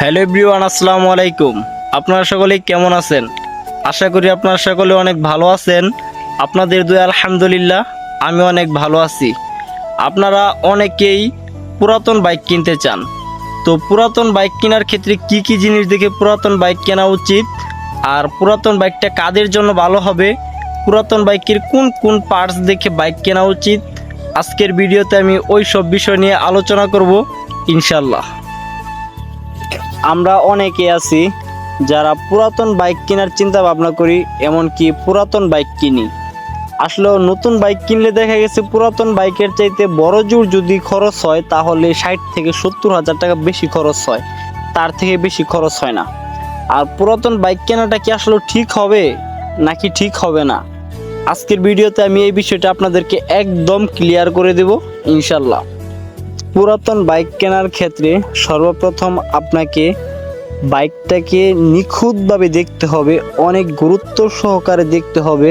Hello everyone, আসসালামু আলাইকুম। আপনারা সকলেই কেমন আছেন? আশা করি আপনারা সকলে অনেক ভালো আছেন। আপনাদের দুই আলহামদুলিল্লাহ, আমি অনেক ভালো আছি। আপনারা অনেকেই পুরাতন বাইক কিনতে চান। তো পুরাতন বাইক কেনার ক্ষেত্রে কি কি জিনিস দেখে পুরাতন বাইক কেনা উচিত? আর পুরাতন বাইকটা কাদের জন্য ভালো হবে? পুরাতন বাইকের কোন কোন পার্টস দেখে বাইক কেনা উচিত? আজকের ভিডিওতে আমি ওই সব বিষয় নিয়ে আলোচনা করব ইনশাল্লাহ আমরা অনেকে আছি যারা পুরাতন বাইক কেনার চিন্তা ভাবনা করি, এমনকি পুরাতন বাইক কিনি। আসলে নতুন বাইক কিনলে দেখা গেছে পুরাতন বাইকের চাইতে বড় জোর যদি খরচ হয়, তাহলে ষাট থেকে সত্তর হাজার টাকা বেশি খরচ হয়। তার থেকে বেশি খরচ হয় না। আর পুরাতন বাইক কেনাটা কি আসলে ঠিক হবে, নাকি ঠিক হবে না? আজকের ভিডিওতে আমি এই বিষয়টা আপনাদেরকে একদম ক্লিয়ার করে দেব, ইনশাল্লাহ। পুরাতন বাইক কেনার ক্ষেত্রে সর্বপ্রথম আপনাকে বাইকটাকে নিখুঁতভাবে দেখতে হবে, অনেক গুরুত্ব সহকারে দেখতে হবে,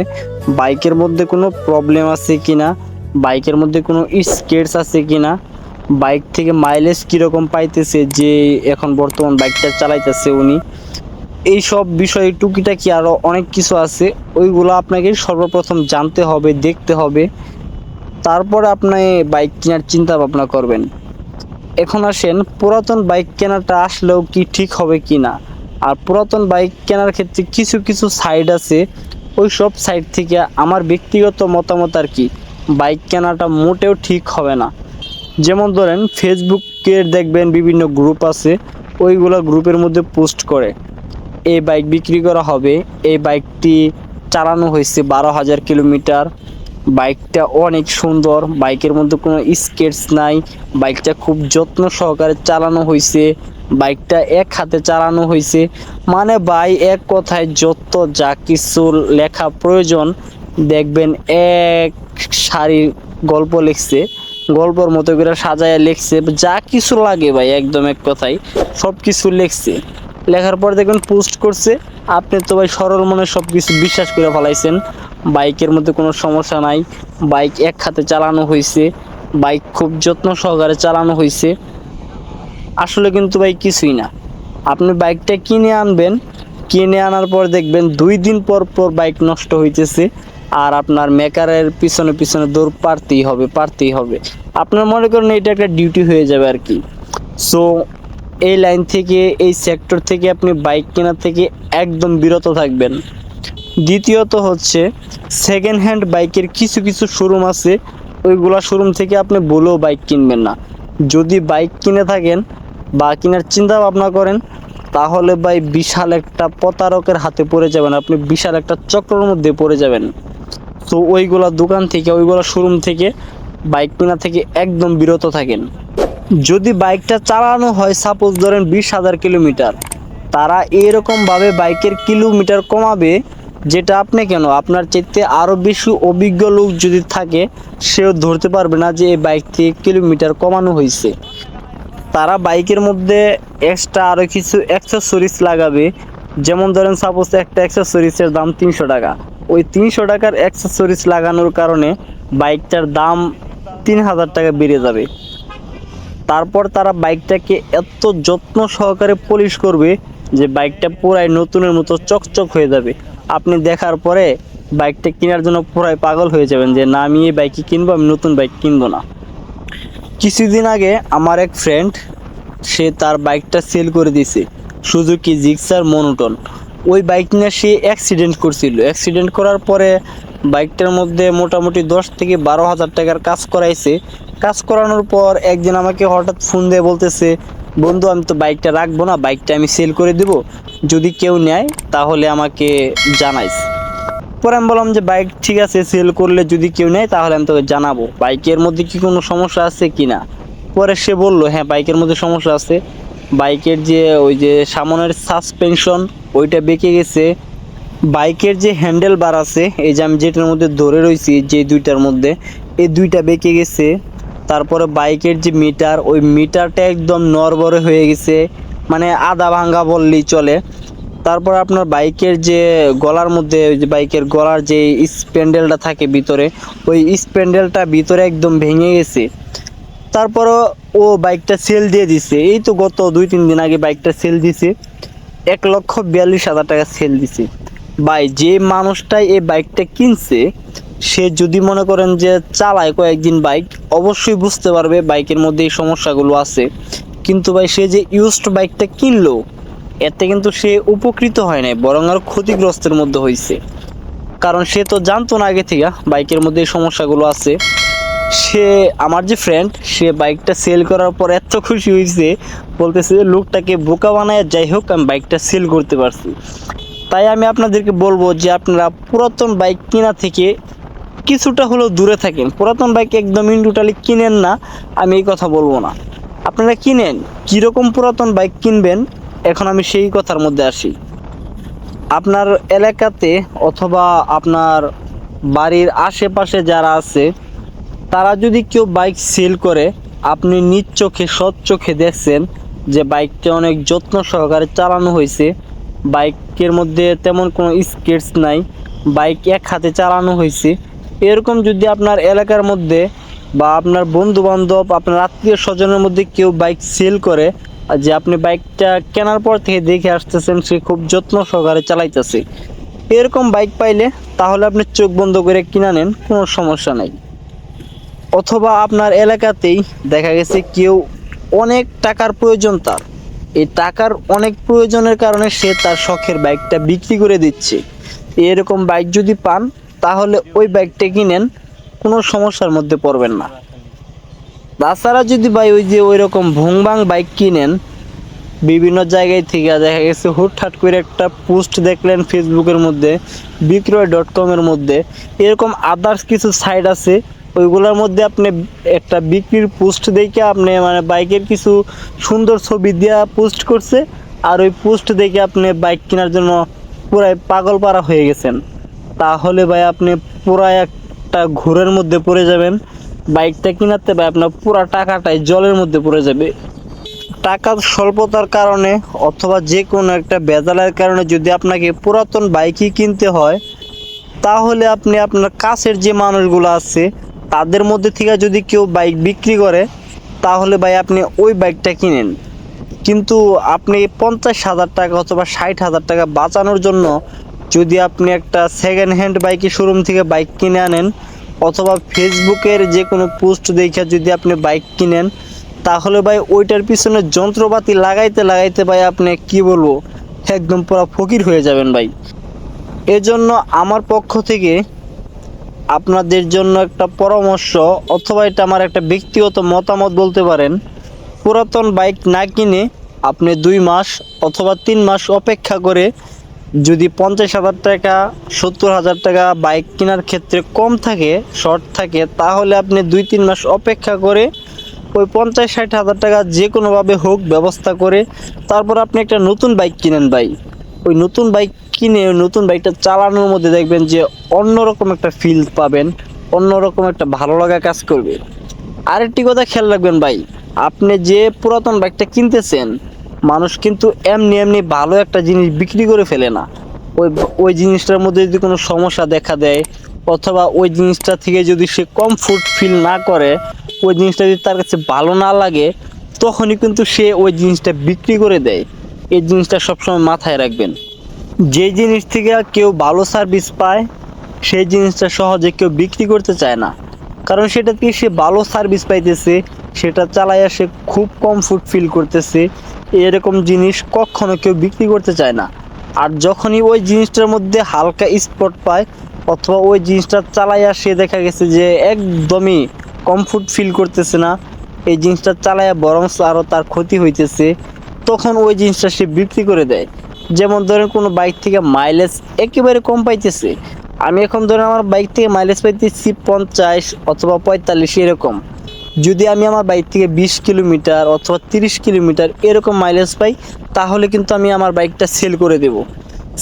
বাইকের মধ্যে কোনো প্রবলেম আছে কি না বাইকের মধ্যে কোনো স্কেটস আছে কি না বাইক থেকে মাইলেজ কীরকম পাইতেছে, যে এখন বর্তমান বাইকটা চালাইতেছে উনি, এই সব বিষয়ে টুকিটাকি আরও অনেক কিছু আছে, ওইগুলো আপনাকে সর্বপ্রথম জানতে হবে, দেখতে হবে। তারপরে আপনি বাইক কেনার চিন্তা ভাবনা করবেন। এখন আসেন, পুরাতন বাইক কেনাটা আসলেও কি ঠিক হবে কি না? আর পুরাতন বাইক কেনার ক্ষেত্রে কিছু কিছু সাইড আছে। ওই সব সাইড থেকে আমার ব্যক্তিগত মতামত আর কি, বাইক কেনাটা মোটেও ঠিক হবে না। যেমন ধরেন ফেসবুকের দেখবেন বিভিন্ন গ্রুপ আছে, ওইগুলো গ্রুপের মধ্যে পোস্ট করে, এই বাইক বিক্রি করা হবে, এই বাইকটি চালানো হয়েছে বারো হাজার কিলোমিটার বাইকটা অনেক সুন্দর, বাইকের মধ্যে কোনো স্কেটস নাই, বাইকটা খুব যত্ন সহকারে চালানো হয়েছে বাইকটা এক হাতে চালানো হয়েছে মানে ভাই, এক কথায় যত যা কিছু লেখা প্রয়োজন, দেখবেন এক সারির গল্প লিখছে, গল্পর মতো করে সাজায় লিখছে, যা কিছু লাগে ভাই, একদম এক কথায় সব কিছু লিখছে। লেখার পর দেখবেন পোস্ট করছে, আপনি তো ভাই সরল মনে সব কিছু বিশ্বাস করে ফেলাইছেন। বাইকের মধ্যে কোনো সমস্যা নাই। বাইক এক হাতে চালানো হয়েছে বাইক খুব যত্ন সহকারে চালানো হয়েছে আসলে কিন্তু ভাই কিছুই না। আপনি বাইকটা কিনে আনবেন, কিনে আনার পর দেখবেন দুই দিন পর পর বাইক নষ্ট হইতেছে, আর আপনার মেকারের পিছনে পিছনে দৌড় পারতেই হবে পারতেই হবে। আপনার মনে করেন এটা একটা ডিউটি হয়ে যাবে আর কি। সো এই লাইন থেকে, এই সেক্টর থেকে আপনি বাইক কেনার থেকে একদম বিরত থাকবেন। দ্বিতীয়ত হচ্ছে সেকেন্ড হ্যান্ড বাইকের কিছু কিছু শোরুম আছে, ওইগুলা শোরুম থেকে আপনি বলেও বাইক কিনবেন না। যদি বাইক কিনে থাকেন বা কেনার চিন্তা ভাবনা করেন, তাহলে ভাই বিশাল একটা প্রতারকের হাতে পড়ে যাবেন, আপনি বিশাল একটা চক্রের মধ্যে পড়ে যাবেন। তো ওইগুলা দোকান থেকে, ওইগুলা শোরুম থেকে, বাইক কেনা থেকে একদম বিরত থাকেন। যদি বাইকটা চালানো হয় সাপোজ ধরেন বিশ হাজার কিলোমিটার, তারা এরকমভাবে বাইকের কিলোমিটার কমাবে যেটা আপনি কেন? আপনার চাইতে আরও বেশি অভিজ্ঞ লোক যদি থাকে, সেও ধরতে পারবে না যে এই বাইক থেকে কিলোমিটার কমানো হয়েছে। তারা বাইকের মধ্যে এক্সট্রা আরও কিছু অ্যাক্সেসরিজ লাগাবে। যেমন ধরেন সাপোজ একটা অ্যাক্সেসরিজের দাম তিনশো টাকা। ওই তিনশো টাকার অ্যাক্সেসরিজ লাগানোর কারণে বাইকটার দাম তিন হাজার টাকা বেড়ে যাবে। তারপর তারা বাইকটাকে এত যত্ন সহকারে পলিশ করবে যে বাইকটা পুরাই নতুনের মতো চকচক হয়ে যাবে। আপনি দেখার পরে বাইকটা কেনার জন্য পুরাই পাগল হয়ে যাবেন যে, না, আমি এই বাইকই কিনবো, আমি নতুন বাইক কিনবো না। কিছুদিন আগে আমার এক ফ্রেন্ড সে তার বাইকটা সেল করে দিয়েছে সুজুকি জিক্সার মনোটন ওই বাইক নিয়ে সে অ্যাক্সিডেন্ট করছিল। অ্যাক্সিডেন্ট করার পরে বাইকটার মধ্যে মোটামুটি দশ থেকে বারো হাজার টাকার কাজ করাইছে। কাজ করানোর পর একদিন আমাকে হঠাৎ ফোন দিয়ে বলতেছে বন্ধু, আমি তো বাইকটা রাখব না, বাইকটা আমি সেল করে দেব। যদি কেউ নেয়, তাহলে আমাকে জানাইস। পরে আমি বললাম যে, বাইক ঠিক আছে সেল করলে যদি কেউ নেয়, তাহলে আমি তোকে জানাব। বাইকের মধ্যে কি কোনো সমস্যা আছে কি না? পরে সে বলল হ্যাঁ বাইকের মধ্যে সমস্যা আছে। বাইকের যে, ওই যে সামনের সাসপেনশন ওইটা বেঁকে গেছে। বাইকের যে হ্যান্ডেল বার আছে, এই যে আমি যেটার মধ্যে ধরে রয়েছি, যে দুইটার মধ্যে, এই দুইটা বেঁকে গেছে। তারপরে বাইকের যে মিটার, ওই মিটারটা একদম নরবরে হয়ে গেছে মানে আধা ভাঙ্গা বললেই চলে। তারপর আপনার বাইকের যে গলার মধ্যে যে বাইকের গলার যে স্প্যান্ডেলটা থাকে ভিতরে, ওই স্প্যান্ডেলটা ভিতরে একদম ভেঙে গেছে। তারপরও ও বাইকটা সেল দিয়ে দিছে। এই তো গত দুই, তিন দিন আগে বাইকটা সেল দিছে। এক লক্ষ বিয়াল্লিশ হাজার টাকা সেল দিছে। ভাই, যে মানুষটাই এই বাইকটা কিনছে সে যদি মনে করেন যে চালায় কয়েকদিন বাইক, অবশ্যই বুঝতে পারবে বাইকের মধ্যে এই সমস্যাগুলো আছে। কিন্তু ভাই, সে যে ইউজড বাইকটা কিনলো, এতে কিন্তু সে উপকৃত হয় নাই, বরং আর ক্ষতিগ্রস্তের মধ্যে হয়েছে কারণ সে তো জানতো না আগে থেকে বাইকের মধ্যে এই সমস্যাগুলো আছে। সে, আমার যে ফ্রেন্ড সে বাইকটা সেল করার পর এত খুশি হয়েছে বলতেছে লোকটাকে বোকা বানায়, যাই হোক, আমি বাইকটা সেল করতে পারছি। তাই আমি আপনাদেরকে বলব যে, আপনারা পুরাতন বাইক কেনা থেকে কিছুটা হলেও দূরে থাকেন। পুরাতন বাইক একদমই টোটালি কিনেন না, আমি এই কথা বলব না। আপনারা কিনেন, কীরকম পুরাতন বাইক কিনবেন, এখন আমি সেই কথার মধ্যে আসি। আপনার এলাকাতে অথবা আপনার বাড়ির আশেপাশে যারা আছে, তারা যদি কেউ বাইক সেল করে, আপনি নিজ চোখে, সৎ চোখে দেখছেন যে বাইকটা অনেক যত্ন সহকারে চালানো হয়েছে। বাইকের মধ্যে তেমন কোনো স্কেটস নাই। বাইক এক হাতে চালানো হয়েছে। এরকম যদি আপনার এলাকার মধ্যে বা আপনার বন্ধু বান্ধব আপনার আত্মীয় স্বজনের মধ্যে কেউ বাইক সেল করে যে আপনি বাইকটা কেনার পর থেকে দেখে আসতেছেন, সে খুব যত্ন সহকারে চালাইতেছে। এরকম বাইক পাইলে তাহলে আপনি চোখ বন্ধ করে কিনা নেন, কোনো সমস্যা নেই। অথবা আপনার এলাকাতেই দেখা গেছে কেউ অনেক টাকার প্রয়োজন তার। এই টাকার অনেক প্রয়োজনের কারণে সে তার শখের বাইকটা বিক্রি করে দিচ্ছে। এরকম বাইক যদি পান তাহলে ওই বাইকটা কিনেন, কোনো সমস্যার মধ্যে পড়বেন না। তাছাড়া যদি ভাই ওই যে ওই রকম ভুংবাং বাইক কিনেন, বিভিন্ন জায়গায় থেকে দেখা গেছে হুটহাট করে একটা পোস্ট দেখলেন ফেসবুকের মধ্যে বিক্রয় ডট কমের মধ্যে, এরকম আদার্স কিছু সাইট আছে, ওইগুলোর মধ্যে আপনি একটা বিক্রির পোস্ট দেখে আপনি মানে বাইকের কিছু সুন্দর ছবি দেওয়া পোস্ট করছে, আর ওই পোস্ট দেখে আপনি বাইক কেনার জন্য পুরাই পাগল পাড়া হয়ে গেছেন। তাহলে ভাই আপনি পুরা একটা ঘোরের মধ্যে পড়ে যাবেন। বাইকটা কিনাতে ভাই আপনার পুরা টাকাটাই জলের মধ্যে পড়ে যাবে। টাকার স্বল্পতার কারণে অথবা যে কোনো একটা বেজালের কারণে যদি আপনাকে পুরাতন বাইকই কিনতে হয়, তাহলে আপনি আপনার কাছের যে মানুষগুলো আছে, তাদের মধ্যে থেকে যদি কেউ বাইক বিক্রি করে, তাহলে ভাই আপনি ওই বাইকটা কিনেন। কিন্তু আপনি পঞ্চাশ হাজার টাকা অথবা ষাট হাজার টাকা বাঁচানোর জন্য যদি আপনি একটা সেকেন্ড হ্যান্ড বাইকের শোরুম থেকে বাইক কিনে আনেন, অথবা ফেসবুকের যে কোনো পোস্ট দেখে যদি আপনি বাইক কিনেন, তাহলে ভাই ওইটার পিছনে যন্ত্রপাতি লাগাইতে লাগাইতে ভাই আপনি কি বলব, একদম পুরো ফকির হয়ে যাবেন ভাই। এজন্য আমার পক্ষ থেকে আপনাদের জন্য একটা পরামর্শ, অথবা এটা আমার একটা ব্যক্তিগত মতামত বলতে পারেন, পুরাতন বাইক না কিনে আপনি দুই মাস অথবা তিন মাস অপেক্ষা করে যদি পঞ্চাশ হাজার টাকা, সত্তর হাজার টাকা বাইক কেনার ক্ষেত্রে কম থাকে শর্ট থাকে, তাহলে আপনি দুই তিন মাস অপেক্ষা করে ওই পঞ্চাশ ষাট হাজার টাকা যে কোনোভাবে হোক ব্যবস্থা করে তারপর আপনি একটা নতুন বাইক কিনেন ভাই। ওই নতুন বাইক কিনে ওই নতুন বাইকটা চালানোর মধ্যে দেখবেন যে অন্যরকম একটা ফিল পাবেন, অন্যরকম একটা ভালো লাগা কাজ করবে। আরেকটি কথা খেয়াল রাখবেন ভাই, আপনি যে পুরাতন বাইকটা কিনতেছেন মানুষ কিন্তু এমনি এমনি ভালো একটা জিনিস বিক্রি করে ফেলে না। ওই ওই জিনিসটার মধ্যে যদি কোনো সমস্যা দেখা দেয়, অথবা ওই জিনিসটা থেকে যদি সে কমফোর্ট ফিল না করে, ওই জিনিসটা যদি তার কাছে ভালো না লাগে, তখনই কিন্তু সে ওই জিনিসটা বিক্রি করে দেয়। এই জিনিসটা সবসময় মাথায় রাখবেন। যে জিনিস থেকে কেউ ভালো সার্ভিস পায়, সেই জিনিসটা সহজে কেউ বিক্রি করতে চায় না। কারণ সেটা থেকে সে ভালো সার্ভিস পাইতেছে, সেটা চালাইয়া সে খুব কমফোর্ট ফিল করতেছে এরকম জিনিস কখনো কেউ বিক্রি করতে চায় না। আর যখনই ওই জিনিসটার মধ্যে হালকা স্পট পায়, অথবা ওই জিনিসটা চালাইয়া সে দেখা গেছে যে একদমই কমফোর্ট ফিল করতেছে না, এই জিনিসটা চালাইয়া বরং আরও তার ক্ষতি হইতেছে, তখন ওই জিনিসটা সে বিক্রি করে দেয়। যেমন ধরেন কোনো বাইক থেকে মাইলেজ একেবারে কম পাইতেছে। আমি এখন ধরেন আমার বাইক থেকে মাইলেজ পাইতেছি পঞ্চাশ অথবা পঁয়তাল্লিশ এরকম। যদি আমি আমার বাইক থেকে বিশ কিলোমিটার অথবা তিরিশ কিলোমিটার এরকম মাইলেজ পাই, তাহলে কিন্তু আমি আমার বাইকটা সেল করে দেব।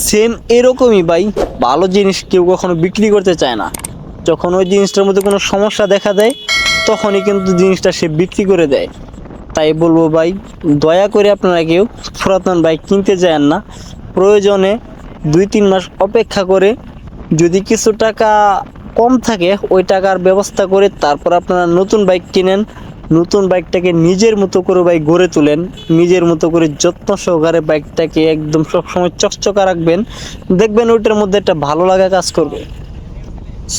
সেম এরকমই ভাই, ভালো জিনিস কেউ কখনো বিক্রি করতে চায় না। যখন ওই জিনিসটার মধ্যে কোনো সমস্যা দেখা দেয়, তখনই কিন্তু জিনিসটা সে বিক্রি করে দেয়। তাই বলব ভাই, দয়া করে আপনারা কেউ পুরাতন বাইক কিনতে যান না। প্রয়োজনে দুই তিন মাস অপেক্ষা করে যদি কিছু টাকা কম থাকে, ওই টাকার ব্যবস্থা করে তারপর আপনারা নতুন বাইক কিনেন, নতুন বাইকটাকে নিজের মতো করে বাইক গড়ে তোলেন, নিজের মতো করে যত্ন সহকারে বাইকটাকে একদম সবসময় চকচকা রাখবেন, দেখবেন ওইটার মধ্যে একটা ভালো লাগা কাজ করবে।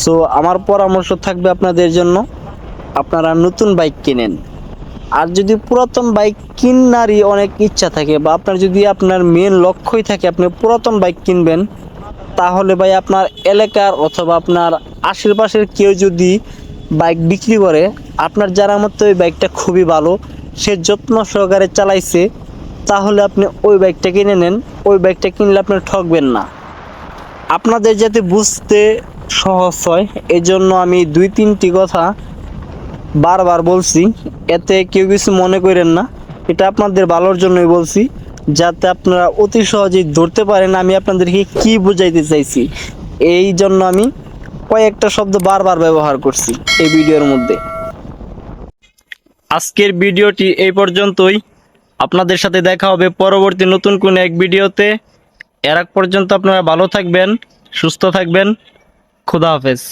সো আমার পরামর্শ থাকবে আপনাদের জন্য, আপনারা নতুন বাইক কিনেন। আর যদি পুরাতন বাইক কিনারই অনেক ইচ্ছা থাকে বা আপনার যদি আপনার মেন লক্ষ্যই থাকে, আপনি পুরাতন বাইক কিনবেন তাহলে ভাই আপনার এলাকার অথবা আপনার আশেপাশের কেউ যদি বাইক বিক্রি করে, আপনার যারা মতো ওই বাইকটা খুবই ভালো, সে যত্ন সহকারে চালাইছে, তাহলে আপনি ওই বাইকটা কিনে নেন, ওই বাইকটা কিনলে আপনি ঠকবেন না। আপনাদের যাতে বুঝতে সহজ হয়, এজন্য আমি দুই তিনটি কথা বারবার বলছি, এতে কেউ কিছু মনে করেন না, এটা আপনাদের ভালোর জন্যই বলছি। যাতে আপনারা অতি সহজেই ধরতে পারেন, আমি আপনাদেরকে কি বুঝাইতে চাইছি? এই জন্য আমি কয়েকটা শব্দ বারবার ব্যবহার করছি এই ভিডিওর মধ্যে। আজকের ভিডিওটি এই পর্যন্তই। আপনাদের সাথে দেখা হবে পরবর্তী নতুন কোন এক ভিডিওতে। এর আগ পর্যন্ত আপনারা ভালো থাকবেন, সুস্থ থাকবেন। খুদা হাফেজ।